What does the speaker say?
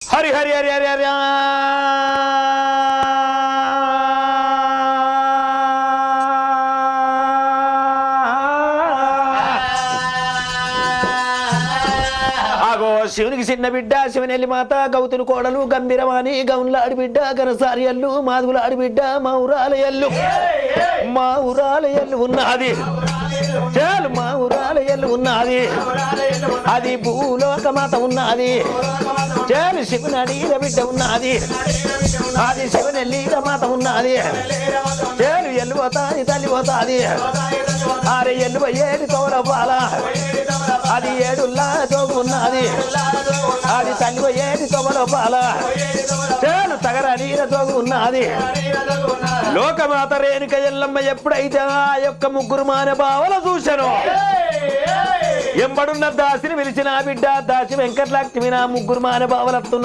హరి హరి హరి హరి హరి ఆగో శివునికి చిన్న బిడ్డ శివనెల్లి మాత గౌతుని కోడలు గంభీరవాణి గౌన్లాడి బిడ్డ గనసారియల్లు మాదుగులాడి బిడ్డ మా ఊరాలయల్లు మా ఊరాలయల్లు ఉన్నది. చాలు మా ఊరాలయల్లు ఉన్నది. అది భూలోక మాత ఉన్నది. చాలు శివుని అడిగిన బిడ్డ ఉన్నది. అది శివుని మాత ఉన్నది. చాలు ఎల్లువతాది తల్లిపోతాది తల్లి పోతాది. ఆరే ఎల్లు ఏడు తోల అది ఏడుల్లా తోగున్నది అది తల్లి ఏడు తోమల పాల. చాలు తగర తోగు ఉన్నది. లోకమాత రేణుక ఎల్లమ్మ ఎప్పుడైతే ఆ యొక్క ముగ్గురు మాన బావల చూశాను ఎంబడున్న దాసిని పిలిచిన బిడ్డ దాసి వెంకటలక్ష్మి నా ముగ్గురు మాన వస్తున్నారు